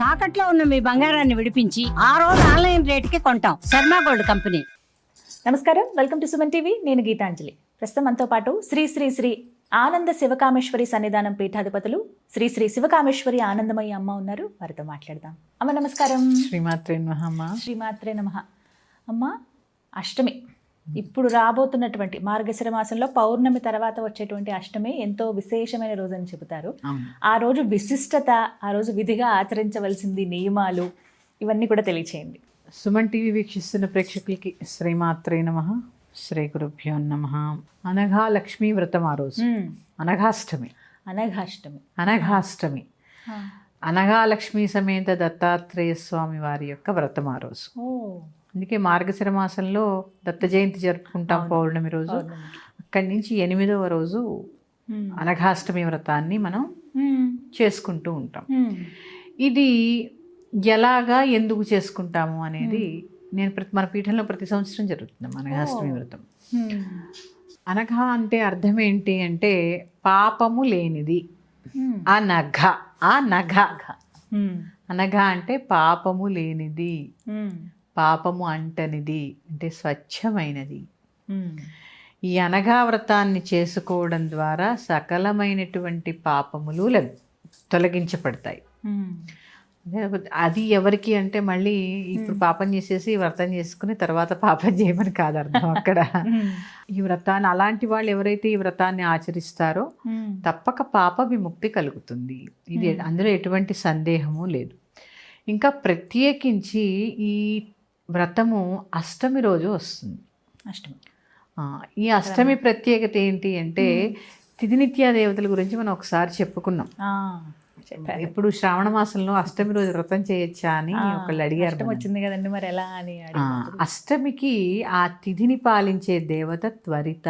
తాకట్లో ఉన్న మీ బంగారాన్ని విడిపించి ఆ రోజు ఆన్లైన్ రేటుకి కొంటాం. Sharma gold company. నమస్కారం. Welcome to Suman TV. నేను గీతాంజలి. ప్రస్తుతం మనతో పాటు శ్రీ శ్రీ శ్రీ ఆనంద శివకామేశ్వరి సన్నిధానం పీఠాధిపతులు శ్రీ శ్రీ శివకామేశ్వరి ఆనందమయ్య అమ్మ ఉన్నారు. వారితో మాట్లాడదాం. అమ్మ నమస్కారం. శ్రీమాత్రే నమః శ్రీమాత్రే నమ. అమ్మ అష్టమి. ఇప్పుడు రాబోతున్నటువంటి మార్గశిర మాసంలో పౌర్ణమి తర్వాత వచ్చేటువంటి అష్టమి ఎంతో విశేషమైన రోజు అని చెబుతారు ఆ రోజు విశిష్టత ఆ రోజు విధిగా ఆచరించవలసింది నియమాలు ఇవన్నీ కూడా తెలియచేయండి. సుమన్ టీవీ వీక్షిస్తున్న ప్రేక్షకులకి శ్రీమాత్రే నమ శ్రీ గురుభ్యో నమ. అనఘా లక్ష్మీ వ్రతం ఆ రోజు. అనఘాష్టమి. అనఘాష్టమి. అనఘాష్టమి. అనఘా లక్ష్మీ సమేత దత్తాత్రేయ స్వామి వారి యొక్క వ్రతం ఆ రోజు. ఓ. అందుకే మార్గశిర మాసంలో దత్త జయంతి జరుపుకుంటాం పౌర్ణమి రోజు. అక్కడి నుంచి ఎనిమిదవ రోజు అనఘాష్టమి వ్రతాన్ని మనం చేసుకుంటూ ఉంటాం. ఇది ఎలాగా ఎందుకు చేసుకుంటాము అనేది నేను ప్రతి మన పీఠంలో ప్రతి సంవత్సరం జరుగుతుంది అనఘాష్టమి వ్రతం. అనఘ అంటే అర్థం ఏంటి అంటే పాపము లేనిది. అనఘ ఆ నఘ అనఘ అంటే పాపము లేనిది. పాపము అంటనిది అంటే స్వచ్ఛమైనది. ఈ అనఘా వ్రతాన్ని చేసుకోవడం ద్వారా సకలమైనటువంటి పాపములు తొలగించబడతాయి. అది ఎవరికి అంటే మళ్ళీ ఇప్పుడు పాపం చేసేసి వ్రతం చేసుకుని తర్వాత పాపం చేయమని కాదు అర్థం అక్కడ. ఈ వ్రతాన్ని అలాంటి వాళ్ళు ఎవరైతే ఈ వ్రతాన్ని ఆచరిస్తారో తప్పక పాప విముక్తి కలుగుతుంది. ఇది అందులో ఎటువంటి సందేహము లేదు. ఇంకా ప్రత్యేకించి ఈ వ్రతము అష్టమి రోజు వస్తుంది. అష్టమి. ఈ అష్టమి ప్రత్యేకత ఏంటి అంటే తిథినిత్యా దేవతల గురించి మనం ఒకసారి చెప్పుకున్నాం. ఇప్పుడు శ్రావణ మాసంలో అష్టమి రోజు వ్రతం చేయొచ్చా అని ఒకళ్ళు అడిగారు. వచ్చింది కదండి మరి ఎలా అని. అష్టమికి ఆ తిథిని పాలించే దేవత త్వరిత.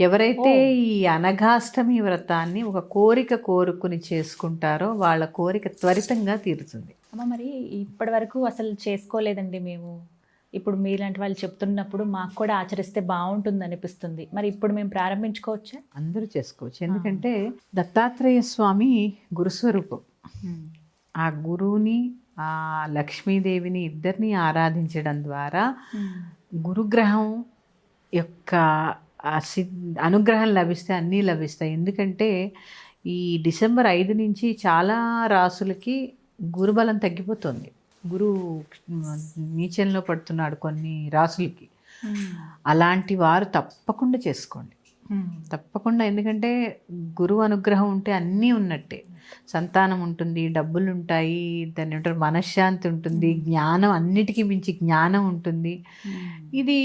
ఎవరైతే ఈ అనఘాష్టమి వ్రతాన్ని ఒక కోరిక కోరుకుని చేసుకుంటారో వాళ్ళ కోరిక త్వరితంగా తీరుతుంది. అమ్మ మరి ఇప్పటి వరకు అసలు చేసుకోలేదండి మేము. ఇప్పుడు మీలాంటి వాళ్ళు చెప్తున్నప్పుడు మాకు కూడా ఆచరిస్తే బాగుంటుంది అనిపిస్తుంది. మరి ఇప్పుడు మేము ప్రారంభించుకోవచ్చా? అందరూ చేసుకోవచ్చు. ఎందుకంటే దత్తాత్రేయ స్వామి గురుస్వరూపం. ఆ గురువుని ఆ లక్ష్మీదేవిని ఇద్దరిని ఆరాధించడం ద్వారా గురుగ్రహం యొక్క అనుగ్రహం లభిస్తే అన్నీ లభిస్తాయి. ఎందుకంటే ఈ డిసెంబర్ ఐదు నుంచి చాలా రాసులకి గురుబలం తగ్గిపోతుంది. గురు నీచంలో పడుతున్నాడు కొన్ని రాసులకి. అలాంటి వారు తప్పకుండా చేసుకోండి. తప్పకుండా ఎందుకంటే గురువు అనుగ్రహం ఉంటే అన్నీ ఉన్నట్టే. సంతానం ఉంటుంది డబ్బులు ఉంటాయి దాన్ని ఏమంటారు? మనశ్శాంతి ఉంటుంది జ్ఞానం అన్నిటికీ మించి జ్ఞానం ఉంటుంది. ఇది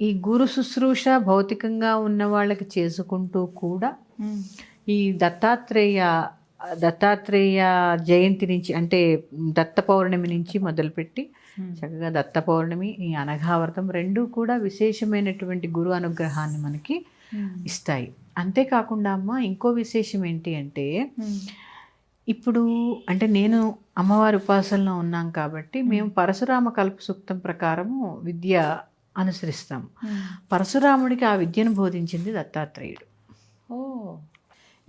ఈ గురు శుశ్రూష భౌతికంగా ఉన్న వాళ్ళకి చేసుకుంటూ కూడా ఈ దత్తాత్రేయ దత్తాత్రేయ జయంతి నుంచి అంటే దత్త పౌర్ణమి నుంచి మొదలుపెట్టి చక్కగా దత్త పౌర్ణమి ఈ అనఘావ్రతం రెండూ కూడా విశేషమైనటువంటి గురు అనుగ్రహాన్ని మనకి ఇస్తాయి. అంతేకాకుండా అమ్మ ఇంకో విశేషం ఏంటి అంటే ఇప్పుడు అంటే నేను అమ్మవారి ఉపాసనలో ఉన్నాం కాబట్టి మేము పరశురామ కల్ప సూక్తం ప్రకారము విద్య అనుసరిస్తాము పరశురాముడికి ఆ విద్యను బోధించింది దత్తాత్రేయుడు. ఓ.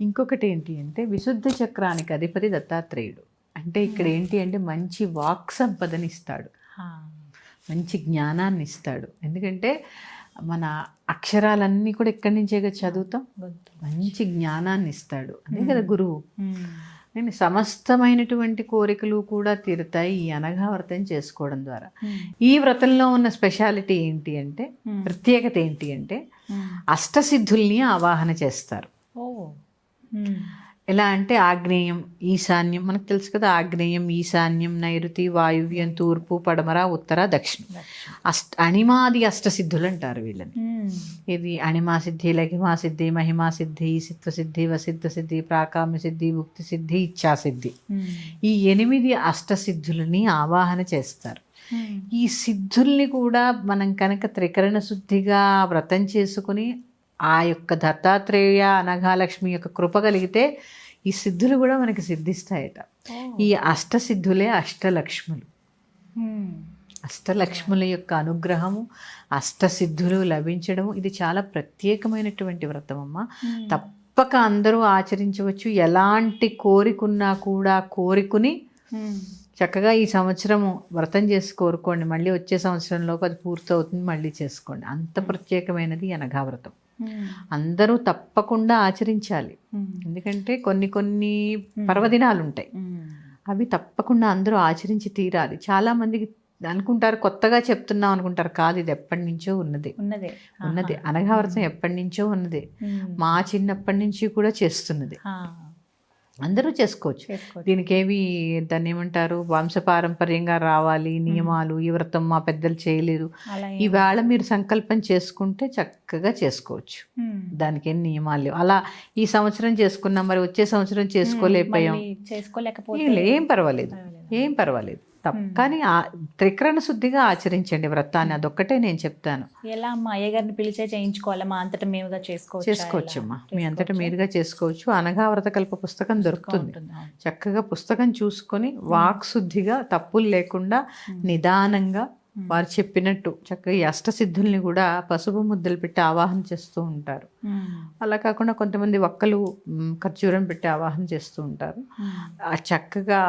ఇంకొకటి ఏంటి అంటే విశుద్ధ చక్రానికి అధిపతి దత్తాత్రేయుడు. అంటే ఇక్కడ ఏంటి అంటే మంచి వాక్ సంపదని ఇస్తాడు మంచి జ్ఞానాన్ని ఇస్తాడు ఎందుకంటే మన అక్షరాలన్నీ కూడా ఎక్కడి నుంచేగా చదువుతాం? మంచి జ్ఞానాన్ని ఇస్తాడు అదే కదా గురువు. నేను సమస్తమైనటువంటి కోరికలు కూడా తీరుతాయి ఈ అనగా వ్రతం చేసుకోవడం ద్వారా. ఈ వ్రతంలో ఉన్న స్పెషాలిటీ ఏంటి అంటే ప్రత్యేకత ఏంటి అంటే అష్టసిద్ధుల్ని ఆవాహన చేస్తారు. ఎలా అంటే ఆగ్నేయం ఈశాన్యం మనకు తెలుసు కదా ఆగ్నేయం ఈశాన్యం నైరుతి వాయువ్యం తూర్పు పడమర ఉత్తర దక్షిణం. అష్ట అణిమాది అష్టసిద్ధులు అంటారు వీళ్ళని. ఇది అణిమా సిద్ధి లఘిమా సిద్ధి మహిమా సిద్ధి సిత్వ సిద్ధి వసిద్ధ సిద్ధి ప్రాకామ్య సిద్ధి ముక్తి సిద్ధి ఇచ్ఛా సిద్ధి ఈ ఎనిమిది అష్టసిద్ధులని ఆవాహన చేస్తారు. ఈ సిద్ధుల్ని కూడా మనం కనుక త్రికరణ శుద్ధిగా వ్రతం చేసుకుని ఆ యొక్క దత్తాత్రేయ అనఘాలక్ష్మి యొక్క కృప కలిగితే ఈ సిద్ధులు కూడా మనకి సిద్ధిస్తాయట. ఈ అష్టసిద్ధులే అష్టలక్ష్ములు అష్టలక్ష్ముల యొక్క అనుగ్రహము అష్టసిద్ధులు లభించడము ఇది చాలా ప్రత్యేకమైనటువంటి వ్రతం అమ్మ. తప్పక అందరూ ఆచరించవచ్చు. ఎలాంటి కోరికున్నా కూడా కోరికుని చక్కగా ఈ సంవత్సరము వ్రతం చేసి కోరుకోండి మళ్ళీ వచ్చే సంవత్సరంలోపు అది పూర్తవుతుంది మళ్ళీ చేసుకోండి. అంత ప్రత్యేకమైనది అనఘా వ్రతం అందరూ తప్పకుండా ఆచరించాలి. ఎందుకంటే కొన్ని కొన్ని పర్వదినాలు ఉంటాయి అవి తప్పకుండా అందరూ ఆచరించి తీరాలి. చాలా మందికి అనుకుంటారు కొత్తగా చెప్తున్నాం అనుకుంటారు కాదు ఇది ఎప్పటి నుంచో ఉన్నది. ఉన్నదే. ఉన్నది. అనఘా వ్రతం ఎప్పటి నుంచో ఉన్నది. మా చిన్నప్పటి నుంచి కూడా చేస్తున్నది. అందరూ చేసుకోవచ్చు. దీనికి ఏవి దాన్ని ఏమంటారు? వంశపారంపర్యంగా రావాలి నియమాలు ఈ వ్రతం మా పెద్దలు ఏం- ఈవేళ మీరు సంకల్పం చేసుకుంటే చక్కగా చేసుకోవచ్చు. దానికి ఏం నియమాలు లేవు. అలా ఈ సంవత్సరం చేసుకున్నాం మరి వచ్చే సంవత్సరం చేసుకోలేకపోయాం. చేసుకోలేకపోతే ఏం పర్వాలేదు. ఏం పర్వాలేదు. తప్ప కానీ త్రికరణ శుద్ధిగా ఆచరించండి వ్రతాన్ని. అదొక్కటే నేను చెప్తాను. ఎలా మా అయ్యగారిని పిలిచే చేయించుకోవాలా? మా అంతటా మేముగా చేసుకోవచ్చు? చేసుకోవచ్చమ్మా. మీ అంతటా మీరుగా చేసుకోవచ్చు. అనగా వ్రతకల్ప పుస్తకం దొరుకుతుంది. చక్కగా పుస్తకం చూసుకొని వాక్ శుద్ధిగా తప్పులు లేకుండా నిదానంగా వారు చెప్పినట్టు చక్కగా ఈ అష్టసిద్ధుల్ని కూడా పసుపు ముద్దలు పెట్టి ఆవాహన చేస్తూ ఉంటారు. అలా కాకుండా కొంతమంది ఒక్కలు ఖర్జూరం పెట్టి ఆవాహన చేస్తూ ఉంటారు. ఆ చక్కగా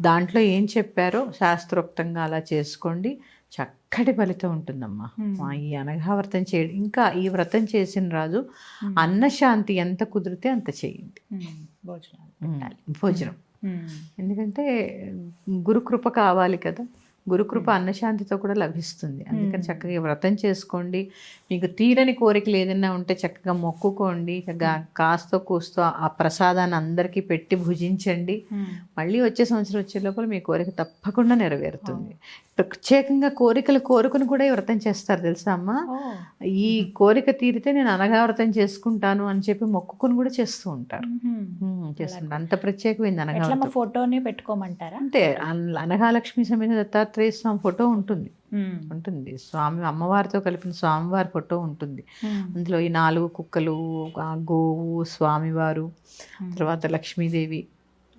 దాంట్లో ఏం చెప్పారో శాస్త్రోక్తంగా అలా చేసుకోండి. చక్కటి ఫలితం ఉంటుందమ్మా. మా ఈ అనగా వ్రతం చేయడం. ఇంకా ఈ వ్రతం చేసిన రాజు అన్నశాంతి ఎంత కుదిరితే అంత చేయండి. భోజనం. ఉమ్. ఎందుకంటే గురుకృప కావాలి కదా. గురుకృప అన్నశాంతితో కూడా లభిస్తుంది. అందుకని చక్కగా వ్రతం చేసుకోండి. మీకు తీరని కోరికలు ఏదైనా ఉంటే చక్కగా మొక్కుకోండి. చక్కగా కాస్తో కూస్తో ఆ ప్రసాదాన్ని అందరికీ పెట్టి భుజించండి. మళ్ళీ వచ్చే సంవత్సరం వచ్చే లోపల మీ కోరిక తప్పకుండా నెరవేరుతుంది. ప్రత్యేకంగా కోరికలు కోరుకుని కూడా వ్రతం చేస్తారు తెలుసా అమ్మా. ఈ కోరిక తీరితే నేను అనగా వ్రతం చేసుకుంటాను అని చెప్పి మొక్కుకుని కూడా చేస్తూ ఉంటారు. చేస్తుంటారు. అంత ప్రత్యేకమైంది అనగా. ఫోటోని పెట్టుకోమంటారా? అంతే అన్- అనఘాలక్ష్మి సమేత దత్తాత్రేయ స్వామి ఫోటో ఉంటుంది. ఉంటుంది. స్వామి అమ్మవారితో కలిపిన స్వామివారి ఫోటో ఉంటుంది. అందులో ఈ నాలుగు కుక్కలు గోవు స్వామివారు తర్వాత లక్ష్మీదేవి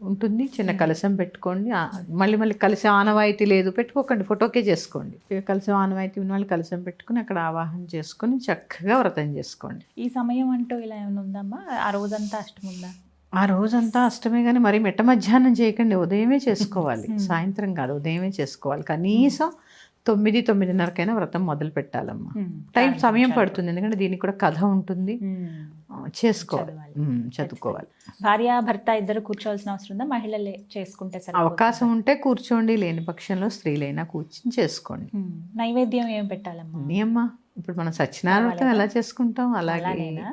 ఉంటుంది. చిన్న కలశం పెట్టుకోండి. మళ్ళీ మళ్ళీ కలిసి ఆనవాయితీ లేదు. పెట్టుకోకండి. ఫోటోకే చేసుకోండి. కలిసి ఆనవాయితీ ఉన్న వాళ్ళు కలశం పెట్టుకుని అక్కడ ఆవాహన చేసుకొని చక్కగా వ్రతం చేసుకోండి. ఈ సమయం అంటూ ఇలా ఏమైనా ఉందమ్మా? ఆ రోజంతా అష్టం ఉందా? ఆ రోజంతా అష్టమే కానీ మరి మెట్ట మధ్యాహ్నం చేయకండి. ఉదయమే చేసుకోవాలి. సాయంత్రం కాదు. ఉదయమే చేసుకోవాలి. కనీసం తొమ్మిది తొమ్మిదిన్నరకైనా వ్రతం మొదలు పెట్టాలమ్మా. టైం సమయం పడుతుంది. ఎందుకంటే దీనికి కూడా కథ ఉంటుంది. చేసుకోవాలి. చదువుకోవాలి. భార్య భర్త ఇద్దరు కూర్చోవాల్సిన అవసరం ఉందా? మహిళలే చేసుకుంటే సరే అవకాశం ఉంటే కూర్చోండి లేని పక్షంలో స్త్రీలైనా కూర్చుని చేసుకోండి. నైవేద్యం ఏం పెట్టాలమ్మా? అమ్మా. ఇప్పుడు మనం సత్యనారాయణ ఎలా చేసుకుంటాం? అలాగే.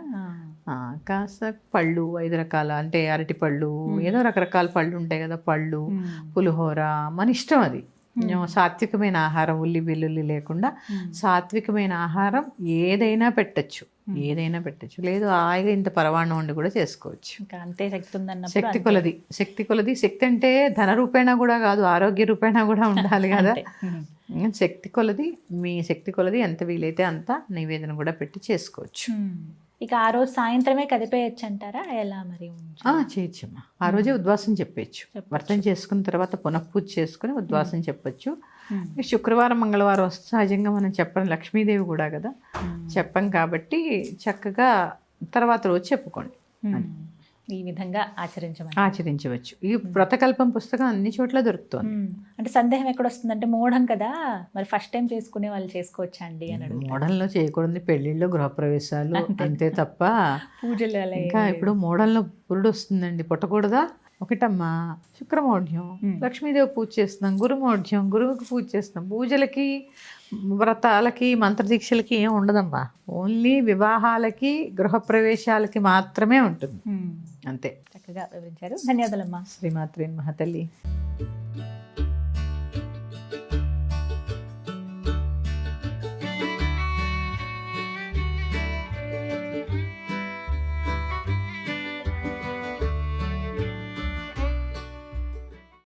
కాస్త పళ్ళు ఐదు రకాల అంటే అరటి పళ్ళు ఏదో రకరకాల పళ్ళు ఉంటాయి కదా పళ్ళు. పులిహోర మన ఇష్టం అది. కొంచెం సాత్వికమైన ఆహారం ఉల్లి వెల్లుల్లి లేకుండా సాత్వికమైన ఆహారం ఏదైనా పెట్టచ్చు. ఏదైనా పెట్టచ్చు. లేదు హాయిగా ఇంత పరవాణం వండి కూడా చేసుకోవచ్చు. అంతే శక్తి ఉందన్నప్పుడు శక్తి కొలది. శక్తి కొలది. శక్తి అంటే ధన రూపేణా కూడా కాదు ఆరోగ్య రూపేణా కూడా ఉండాలి కదా. శక్తి కొలది మీ శక్తి కొలది ఎంత వీలైతే అంత నివేదన కూడా పెట్టి చేసుకోవచ్చు. ఇక ఆ రోజు సాయంత్రమే కదిపేయచ్చు అంటారా ఎలా మరి చేయొచ్చమ్మా. ఆ రోజే ఉద్వాసం చెప్పచ్చు. వ్రతం చేసుకున్న తర్వాత పునఃపూజ చేసుకుని ఉద్వాసం చెప్పొచ్చు. శుక్రవారం మంగళవారం వస్తే సహజంగా మనం చెప్పం లక్ష్మీదేవి కూడా కదా. చెప్పం కాబట్టి చక్కగా తర్వాత రోజు చెప్పుకోండి. ఈ విధంగా ఆచరించమని. ఆచరించవచ్చు. ఈ వ్రతకల్పం పుస్తకం అన్ని చోట్ల దొరుకుతుంది. అంటే సందేహం ఎక్కడ వస్తుందంటే మూఢం కదా? మరి ఫస్ట్ టైం చేసుకునే వాళ్ళు చేసుకోవచ్చా అండి అని మోడల్లో చేయకూడదు. పెళ్ళిళ్ళు గృహప్రవేశాలు అంతే. తప్ప పూజలు ఇంకా ఇప్పుడు మోడల్లో పురుడు వస్తుందండి. పుట్టకూడదా? ఒకటమ్మా శుక్రమౌఢ్యం. లక్ష్మీదేవి పూజ చేస్తున్నాం గురుమౌఢ్యం గురువుకి పూజ చేస్తున్నాం. పూజలకి వ్రతాలకి మంత్రదీక్షలకి ఏం ఉండదమ్మా. ఓన్లీ వివాహాలకి గృహప్రవేశాలకి మాత్రమే ఉంటుంది. అంతే. చక్కగా వివరించారు. ధన్యవాదాలమ్మా. శ్రీమాత్రి మహతల్లి